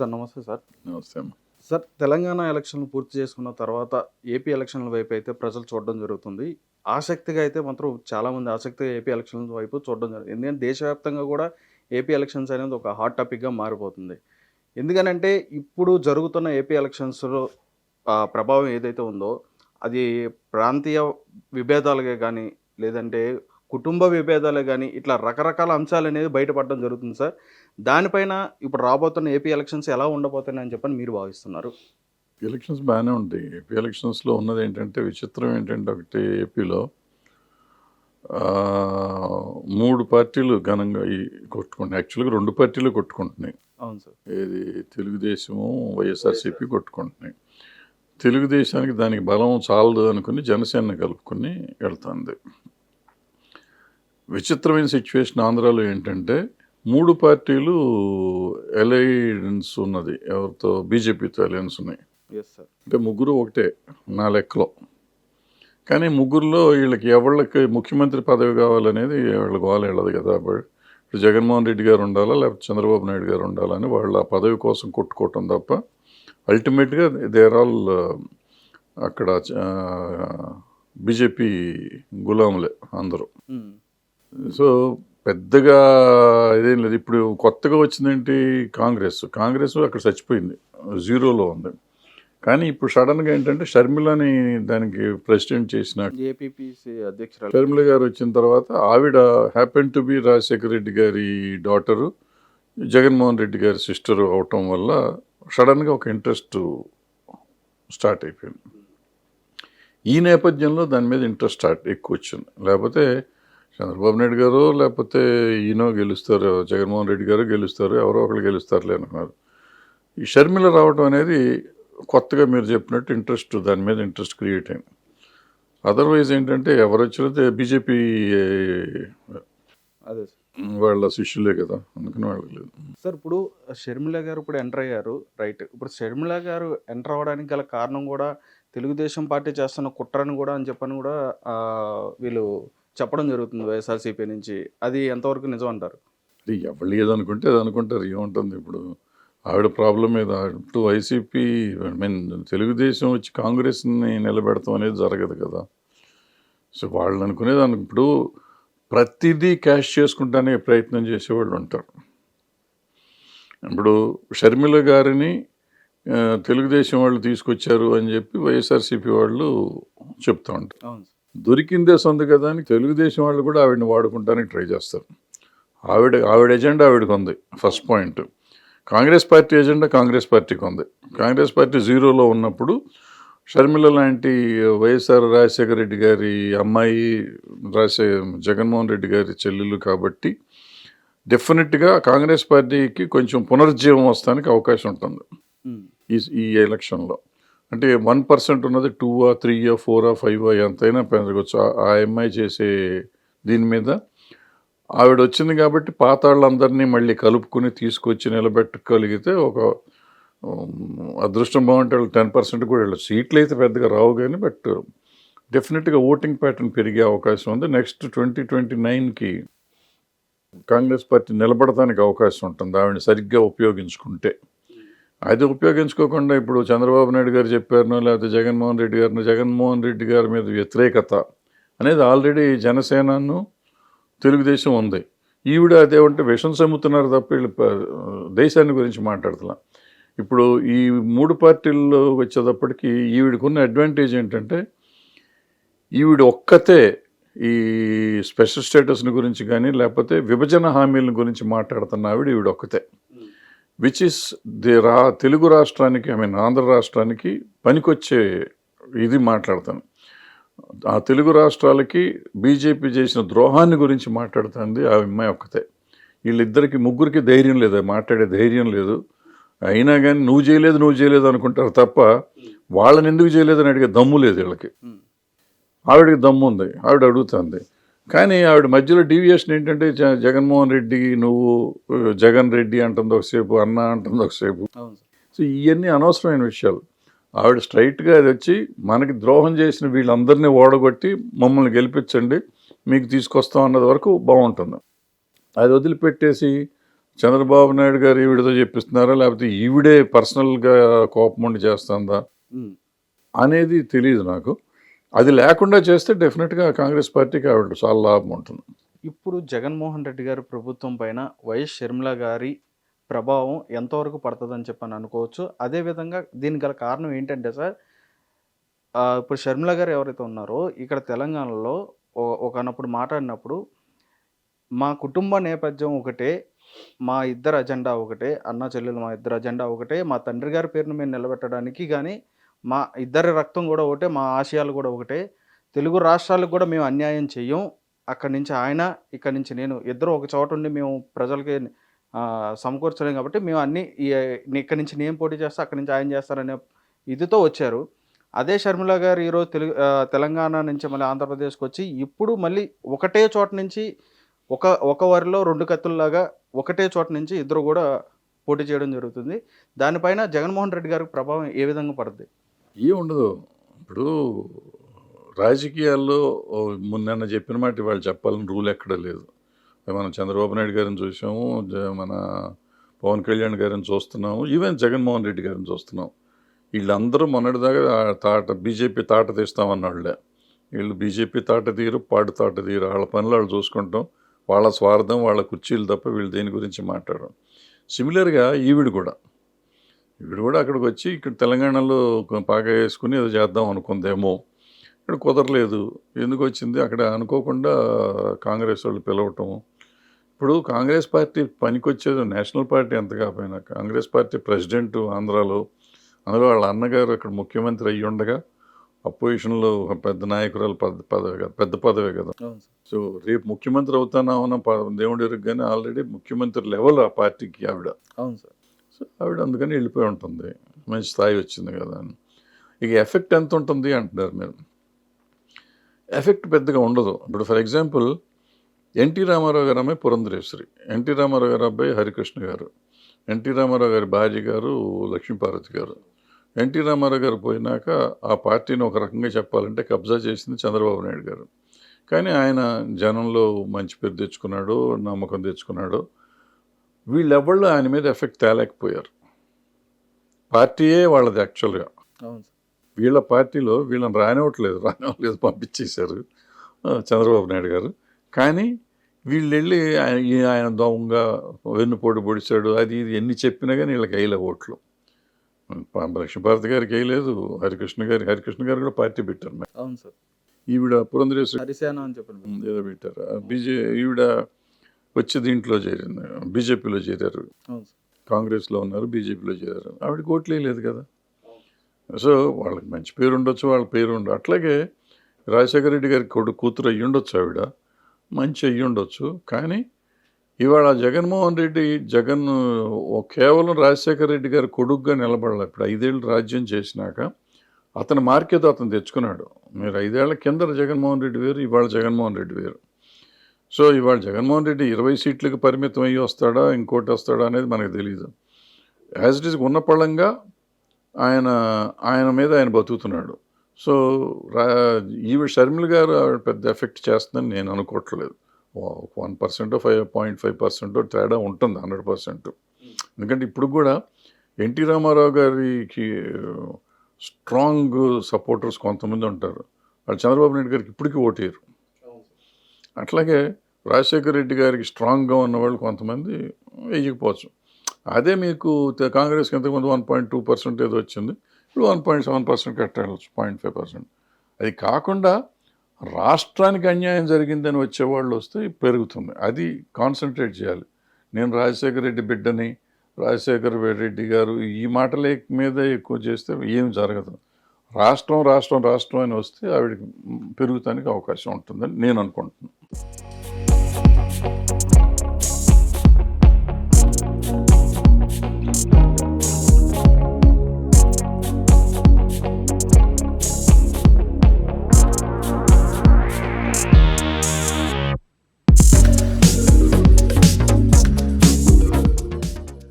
Sir నమస్తే sir. నమస్తే అమ్మ. సార్ తెలంగాణ ఎలక్షన్లు పూర్తి చేసుకున్న తర్వాత ఏపీ ఎలక్షన్ల వైపు అయితే ప్రజలు చూడడం జరుగుతుంది. ఆసక్తిగా అయితే మాత్రం చాలామంది ఆసక్తిగా ఏపీ ఎలక్షన్ల వైపు చూడడం జరుగుతుంది ఎందుకంటే దేశవ్యాప్తంగా కూడా ఏపీ ఎలక్షన్స్ అనేది ఒక హాట్ టాపిక్గా మారిపోతుంది. ఎందుకనంటే ఇప్పుడు జరుగుతున్న ఏపీ ఎలక్షన్స్లో ప్రభావం ఏదైతే ఉందో అది ప్రాంతీయ విభేదాలుగా కానీ లేదంటే కుటుంబ విభేదాలే కానీ ఇట్లా రకరకాల అంశాలు అనేది బయటపడడం జరుగుతుంది సార్. దానిపైన ఇప్పుడు రాబోతున్న ఏపీ ఎలక్షన్స్ ఎలా ఉండబోతున్నాయి అని చెప్పని మీరు భావిస్తున్నారు? ఎలక్షన్స్ బాగానే ఉంటాయి. ఏపీ ఎలక్షన్స్లో ఉన్నది ఏంటంటే విచిత్రం ఏంటంటే ఒకటి ఏపీలో మూడు పార్టీలు ఘనంగా ఈ కొట్టుకుంటున్నాయి. యాక్చువల్గా రెండు పార్టీలు కొట్టుకుంటున్నాయి. అవును సార్. ఏది తెలుగుదేశము వైఎస్ఆర్సీపీ కొట్టుకుంటున్నాయి. తెలుగుదేశానికి దానికి బలం చాలదు అనుకుని జనసేన కలుపుకొని వెళ్తుంది. విచిత్రమైన సిచ్యువేషన్ ఆంధ్రాలో ఏంటంటే మూడు పార్టీలు అలయన్స్ ఉన్నది. ఎవరితో? బీజేపీతో అలయన్స్ ఉన్నాయి. అంటే ముగ్గురు ఒకటే నా లెక్కలో. కానీ ముగ్గురులో వీళ్ళకి ఎవళ్ళకి ముఖ్యమంత్రి పదవి కావాలనేది వీళ్ళకి వాళ్ళు వెళ్ళదు కదా. ఇప్పుడు జగన్మోహన్ రెడ్డి గారు ఉండాలా? లేకపోతే చంద్రబాబు నాయుడు గారు ఉండాలని వాళ్ళు ఆ పదవి కోసం కొట్టుకోవటం తప్ప అల్టిమేట్గా దే ఆర్ ఆల్ అక్కడ బీజేపీ గులాములే అందరూ. ఉమ్. సో పెద్దగా ఇదేం లేదు. ఇప్పుడు కొత్తగా వచ్చిందేంటి కాంగ్రెస్? కాంగ్రెస్ అక్కడ చచ్చిపోయింది. జీరోలో ఉంది. కానీ ఇప్పుడు సడన్గా ఏంటంటే షర్మిలని దానికి ప్రెసిడెంట్ చేసిన ఏపీపీసీ అధ్యక్షురాలు. షర్మిల గారు వచ్చిన తర్వాత ఆవిడ happen to be Rajasekhara Reddy గారి డాటరు జగన్మోహన్ రెడ్డి గారి సిస్టర్ అవటం వల్ల సడన్గా ఒక ఇంట్రెస్ట్ స్టార్ట్ అయిపోయింది. ఈ నేపథ్యంలో దాని మీద ఇంట్రెస్ట్ స్టార్ట్ ఎక్కువ వచ్చింది. లేకపోతే చంద్రబాబు నాయుడు గారు లేకపోతే ఈయనో గెలుస్తారు జగన్మోహన్ రెడ్డి గారు గెలుస్తారు ఎవరో ఒకరు గెలుస్తారులే అనుకున్నారు. ఈ షర్మిల రావడం అనేది కొత్తగా మీరు చెప్పినట్టు ఇంట్రెస్ట్ దాని మీద ఇంట్రెస్ట్ క్రియేట్ అయింది. అదర్వైజ్ ఏంటంటే ఎవరు వచ్చినా బీజేపీ అదే వాళ్ళ శిష్యులే కదా అందుకని వాళ్ళకి లేదు. సార్ ఇప్పుడు షర్మిల గారు ఇప్పుడు ఎంటర్ అయ్యారు రైట్. ఇప్పుడు షర్మిల గారు ఎంటర్ అవ్వడానికి గల కారణం కూడా తెలుగుదేశం పార్టీ చేస్తున్న కుట్రని కూడా అని చెప్పని కూడా వీళ్ళు చెప్పడం జరుగుతుంది వైఎస్ఆర్సీపీ నుంచి. అది ఎంతవరకు నిజం అంటారు అది ఎవరు ఏదనుకుంటే అది అనుకుంటారు. ఏముంటుంది ఇప్పుడు? ఆవిడ ప్రాబ్లం మీద ఇప్పుడు వైసీపీ ఐ మీన్ తెలుగుదేశం వచ్చి కాంగ్రెస్ని నిలబెడతాం అనేది జరగదు కదా. సో వాళ్ళు అనుకునేది అను ఇప్పుడు ప్రతిదీ క్యాష్ చేసుకుంటానే ప్రయత్నం చేసేవాళ్ళు ఉంటారు. ఇప్పుడు షర్మిల గారిని తెలుగుదేశం వాళ్ళు తీసుకొచ్చారు అని చెప్పి వైఎస్ఆర్సీపీ వాళ్ళు చెప్తూ ఉంటారు. దొరికిందే సొంత కదా అని తెలుగుదేశం వాళ్ళు కూడా ఆవిడని వాడుకుంటానికి ట్రై చేస్తారు. ఆవిడ ఆవిడ ఎజెండా ఆవిడకి ఉంది first point. Congress party agenda Congress పార్టీకి ఉంది. కాంగ్రెస్ పార్టీ జీరోలో ఉన్నప్పుడు షర్మిల లాంటి వైఎస్ఆర్ రాజశేఖర రెడ్డి గారి అమ్మాయి రాజశేఖర జగన్మోహన్ రెడ్డి గారి చెల్లెలు కాబట్టి డెఫినెట్గా కాంగ్రెస్ పార్టీకి కొంచెం పునరుజ్జీవం వస్తానికి అవకాశం ఉంటుంది. ఈ ఈ ఎలక్షన్లో. అంటే వన్ పర్సెంట్ ఉన్నది టూ ఆ త్రీ ఆ ఫోర్ ఆ ఫైవ్ ఆ ఎంతైనా పెరగచ్చు ఆ- ఎంఐ అమ్మాయి చేసే దీని మీద ఆవిడ వచ్చింది కాబట్టి పాతాళ్ళందరినీ మళ్ళీ కలుపుకుని తీసుకొచ్చి నిలబెట్టగలిగితే ఒక అదృష్టం బాగుంటే వాళ్ళు టెన్ పర్సెంట్ కూడా వెళ్ళచ్చు. సీట్లు అయితే పెద్దగా రావు కానీ బట్ డెఫినెట్గా ఓటింగ్ ప్యాటర్న్ పెరిగే అవకాశం ఉంది. నెక్స్ట్ ట్వంటీ ట్వంటీ నైన్కి కాంగ్రెస్ పార్టీ నిలబడటానికి అవకాశం ఉంటుంది ఆవిడని సరిగ్గా ఉపయోగించుకుంటే. అది ఉపయోగించుకోకుండా ఇప్పుడు చంద్రబాబు నాయుడు గారు చెప్పారనో లేకపోతే జగన్మోహన్ రెడ్డి గారిని జగన్మోహన్ రెడ్డి గారి మీద వ్యతిరేకత అనేది ఆల్రెడీ జనసేనను తెలుగుదేశం ఉంది. ఈవిడ అదేమంటే విషం సమ్ముతున్నారు తప్ప వీళ్ళు దేశాన్ని గురించి మాట్లాడుతున్నా. ఇప్పుడు ఈ మూడు పార్టీల్లో వచ్చేటప్పటికి ఈవిడకున్న అడ్వాంటేజ్ ఏంటంటే ఈవిడ ఒక్కతే ఈ స్పెషల్ స్టేటస్ని గురించి కానీ లేకపోతే విభజన హామీల గురించి మాట్లాడుతున్న ఆవిడ ఈవిడ ఒక్కతే. విచ్ ఇస్ ది రా తెలుగు రాష్ట్రానికి ఐ మీన్ ఆంధ్ర రాష్ట్రానికి పనికొచ్చే ఇది మాట్లాడతాను. ఆ తెలుగు రాష్ట్రాలకి బీజేపీ చేసిన ద్రోహాన్ని గురించి మాట్లాడుతుంది ఆ అమ్మాయి ఒక్కతే. వీళ్ళిద్దరికి ముగ్గురికి ధైర్యం లేదు మాట్లాడే ధైర్యం లేదు. అయినా కానీ నువ్వు చేయలేదు నువ్వు చేయలేదు అనుకుంటారు తప్ప వాళ్ళని ఎందుకు చేయలేదని అడిగే దమ్ము లేదు వీళ్ళకి. ఆవిడకి దమ్ము ఉంది ఆవిడ అడుగుతుంది. కానీ ఆవిడ మధ్యలో డీవియేషన్ ఏంటంటే జగన్మోహన్ రెడ్డి నువ్వు జగన్ రెడ్డి అంటుంది ఒకసేపు అన్న అంటుంది ఒకసేపు సో ఇవన్నీ అనవసరమైన విషయాలు. ఆవిడ స్ట్రైట్గా అది వచ్చి మనకి ద్రోహం చేసిన వీళ్ళందరినీ ఓడగొట్టి మమ్మల్ని గెలిపించండి మీకు తీసుకొస్తాం అన్నది వరకు బాగుంటుంది. అది వదిలిపెట్టేసి చంద్రబాబు నాయుడు గారు ఈవిడతో చెప్పిస్తున్నారా లేకపోతే ఈవిడే పర్సనల్గా కోపం ఉండి చేస్తుందా. అనేది తెలియదు నాకు. అది లేకుండా చేస్తే డెఫినెట్గా కాంగ్రెస్ పార్టీకి ఆవిడ చాలా లాభం ఉంటుంది. ఇప్పుడు జగన్మోహన్ రెడ్డి గారి ప్రభుత్వం పైన వైఎస్ షర్మిల గారి ప్రభావం ఎంతవరకు పడుతుందని చెప్పని అనుకోవచ్చు. అదేవిధంగా దీనికి గల కారణం ఏంటంటే సార్ ఇప్పుడు షర్మిల గారు ఎవరైతే ఉన్నారో ఇక్కడ తెలంగాణలో ఒకనప్పుడు మాట్లాడినప్పుడు మా కుటుంబ నేపథ్యం ఒకటే మా ఇద్దరు అజెండా ఒకటే అన్న చెల్లెలు మా ఇద్దరు అజెండా ఒకటే మా తండ్రి గారి పేరును మేము నిలబెట్టడానికి కానీ మా ఇద్దరి రక్తం కూడా ఒకటే మా ఆశయాలు కూడా ఒకటే. తెలుగు రాష్ట్రాలకు కూడా మేము అన్యాయం చెయ్యం. అక్కడి నుంచి ఆయన ఇక్కడి నుంచి నేను. ఇద్దరు ఒక చోట ఉండి మేము ప్రజలకి సమకూర్చలేం కాబట్టి మేము అన్ని ఇక్కడి నుంచి నేను పోటీ చేస్తా అక్కడి నుంచి ఆయన చేస్తారనే ఇదితో వచ్చారు. అదే షర్మిల గారు ఈరోజు తెలుగు తెలంగాణ నుంచి మళ్ళీ ఆంధ్రప్రదేశ్కి వచ్చి ఇప్పుడు మళ్ళీ ఒకటే చోట నుంచి ఒక ఒక వరిలో రెండు కత్తుల్లాగా ఒకటే చోట నుంచి ఇద్దరు కూడా పోటీ చేయడం జరుగుతుంది. దానిపైన జగన్మోహన్ రెడ్డి గారికి ప్రభావం ఏ విధంగా పడుతుంది ఏ ఉండదు ఇప్పుడు రాజకీయాల్లో మొన్న చెప్పిన మాట వాళ్ళు చెప్పాలని రూల్ ఎక్కడ లేదు. మనం చంద్రబాబు నాయుడు గారిని చూసాము మన పవన్ కళ్యాణ్ గారిని చూస్తున్నాము ఈవెన్ జగన్మోహన్ రెడ్డి గారిని చూస్తున్నాం వీళ్ళందరూ మొన్నటిదాకా ఆ తాట బీజేపీ తాట తీస్తామన్నాళ్ళే. వీళ్ళు బీజేపీ తాట తీరు పాడు తాట తీరు వాళ్ళ పనులు వాళ్ళు చూసుకుంటాం. వాళ్ళ స్వార్థం వాళ్ళ కుర్చీలు తప్ప వీళ్ళు దేని గురించి మాట్లాడడం సిమిలర్గా ఈవిడ కూడా. ఈవిడ కూడా అక్కడికి వచ్చి ఇక్కడ తెలంగాణలో పాక వేసుకుని ఏదో చేద్దాం అనుకుందేమో. ఇక్కడ కుదరలేదు. ఎందుకు వచ్చింది? అక్కడ అనుకోకుండా కాంగ్రెస్ వాళ్ళు పిలవటం. ఇప్పుడు కాంగ్రెస్ పార్టీ పనికొచ్చేది నేషనల్ పార్టీ ఎంత కాకపోయినా. కాంగ్రెస్ పార్టీ ప్రెసిడెంట్ ఆంధ్రాలో. అందులో వాళ్ళ అన్నగారు అక్కడ ముఖ్యమంత్రి అయ్యి ఉండగా అపోజిషన్లో పెద్ద నాయకురాలు పెద్ద పదవి కదా. పెద్ద పదవే కదా సో రేపు ముఖ్యమంత్రి అవుతానా అవునా దేవుడి కానీ ఆల్రెడీ ముఖ్యమంత్రి లెవెల్ ఆ పార్టీకి ఆవిడ. అవును సార్. ఆవిడ అందుకని వెళ్ళిపోయి ఉంటుంది. మంచి స్థాయి వచ్చింది కదా అని. ఇక ఎఫెక్ట్ ఎంత ఉంటుంది అంటున్నారు మీరు? ఎఫెక్ట్ పెద్దగా ఉండదు. ఇప్పుడు ఫర్ ఎగ్జాంపుల్ ఎన్టీ రామారావు గారు అమ్మాయి పురంధరేశ్వరి. ఎన్టీ రామారావు గారు అబ్బాయి హరికృష్ణ గారు. ఎన్టీ రామారావు గారి భార్య గారు లక్ష్మీపార్వతి గారు. ఎన్టీ రామారావు గారు పోయినాక ఆ పార్టీని ఒక రకంగా చెప్పాలంటే కబ్జా చేసింది చంద్రబాబు నాయుడు గారు. కానీ ఆయన జనంలో మంచి పేరు తెచ్చుకున్నాడు నమ్మకం తెచ్చుకున్నాడు. వీళ్ళెవ్వళ్ళు ఆయన మీద ఎఫెక్ట్ తేలేకపోయారు. పార్టీయే వాళ్ళది యాక్చువల్గా. అవును సార్. వీళ్ళ పార్టీలో వీళ్ళని రానివ్వట్లేదు రానివ్వలేదు పంపించేశారు చంద్రబాబు నాయుడు గారు. కానీ వీళ్ళు వెళ్ళి ఆయన ఆయన దొంగ వెన్నుపోటు పొడిచాడు అది ఇది ఎన్ని చెప్పినా కానీ వీళ్ళకి వేయలే ఓట్లు. లక్ష్మీభారతి గారికి వేయలేదు హరికృష్ణ గారి హరికృష్ణ గారు కూడా పార్టీ పెట్టారు. అవును సార్. ఈవిడ పురంధరేశ్వరి హరిసేన అని చెప్పండి. ఏదో పెట్టారు. బీజే ఈవిడ వచ్చి దీంట్లో చేరింది బీజేపీలో చేరారు. కాంగ్రెస్లో ఉన్నారు బీజేపీలో చేరారు. ఆవిడకి ఓట్లే లేదు కదా. సో వాళ్ళకి మంచి పేరు ఉండొచ్చు వాళ్ళ పేరు ఉండదు అట్లాగే రాజశేఖర రెడ్డి గారి కొడుకు కూతురు అయ్యి ఉండొచ్చు ఆవిడ. మంచి అయ్యి ఉండొచ్చు. కానీ ఇవాళ జగన్మోహన్ రెడ్డి జగన్ కేవలం రాజశేఖర రెడ్డి గారి కొడుకుగా నిలబడాలి. ఇప్పుడు ఐదేళ్ళు రాజ్యం చేసినాక అతని మార్కెట్ అతను తెచ్చుకున్నాడు. మీరు ఐదేళ్ళ కింద జగన్మోహన్ రెడ్డి వేరు ఇవాళ జగన్మోహన్ రెడ్డి వేరు. సో ఇవాళ జగన్మోహన్ రెడ్డి ఇరవై సీట్లకు పరిమితం అయ్యి వస్తాడా ఇంకోటి వస్తాడా అనేది మనకు తెలియదు యాజ్ ఇట్ ఈస్ ఉన్న పళ్ళంగా ఆయన ఆయన మీద ఆయన బతుకుతున్నాడు. సో రా ఈవిడ షర్మిల గారు పెద్ద ఎఫెక్ట్ చేస్తుందని నేను అనుకోవట్లేదు. One percent five point five percent తేడా ఉంటుంది హండ్రెడ్ పర్సెంట్. ఎందుకంటే ఇప్పుడు కూడా ఎన్టీ రామారావు గారికి స్ట్రాంగ్ సపోర్టర్స్ కొంతమంది ఉంటారు. వాళ్ళు చంద్రబాబు నాయుడు గారికి ఇప్పటికీ ఓటేరు అట్లాగే రాజశేఖర రెడ్డి గారికి స్ట్రాంగ్గా ఉన్నవాళ్ళు కొంతమంది వేయకపోవచ్చు. అదే మీకు కాంగ్రెస్కి ఇంతకుముందు వన్ పాయింట్ టూ పర్సెంట్ ఏదో వచ్చింది ఇప్పుడు వన్ పాయింట్ సెవెన్ పర్సెంట్ కట్టాడచ్చు పాయింట్ ఫైవ్ పర్సెంట్. అది కాకుండా రాష్ట్రానికి అన్యాయం జరిగిందని వచ్చేవాళ్ళు వస్తే పెరుగుతుంది. అది కాన్సన్ట్రేట్ చేయాలి. నేను రాజశేఖర రెడ్డి బిడ్డని రాజశేఖర రెడ్డి గారు ఈ మాటల మీద ఎక్కువ చేస్తే ఏం జరగదు. రాష్ట్రం రాష్ట్రం రాష్ట్రం అని వస్తే ఆవిడకి పెరుగుతానికి అవకాశం ఉంటుందని నేను అనుకుంటున్నాను.